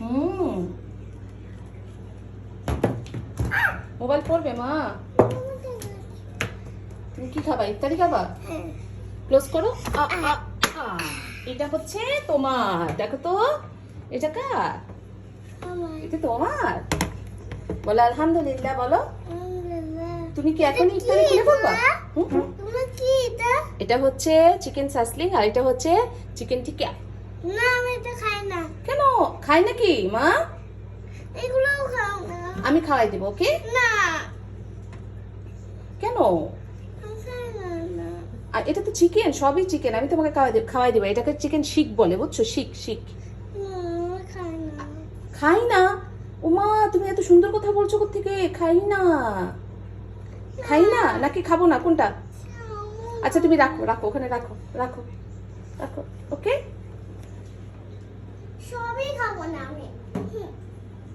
হুম। Mobile পড়বে মা? তুমি কি খাবা ইত্যাদি খাবা? ক্লোজ করো। এটা হচ্ছে তোমার। দেখো তো এটা কার? এটা তোমার? বলো আলহামদুলিল্লাহ বলো। তুমি কি এখন ইফতারি খেয়ে বলবা এটা? হচ্ছে চিকেন সাসলিং আর এটা হচ্ছে চিকেন টিকা না না। কেন? খাই নাকি মা? এগুলোও খাও না। আমি খাওয়াই দেবো ওকে? না। কেন? আর এটা তো চিকেন সবই চিকেন আমি তোমাকে খাওয়াই দেব খাওয়াই দেবো। এটাকে চিকেন শিক বলে বুঝছ? শিক শিক খাই না। খাই না? ওমা তুমি এত সুন্দর কথা বলছো থেকে খাই না। খাই না? নাকি খাব না? কোনটা? আচ্ছা তুমি রাখো রাখো ওখানে রাখো রাখো রাখো ওকে? সবই খাব না আমি হুম।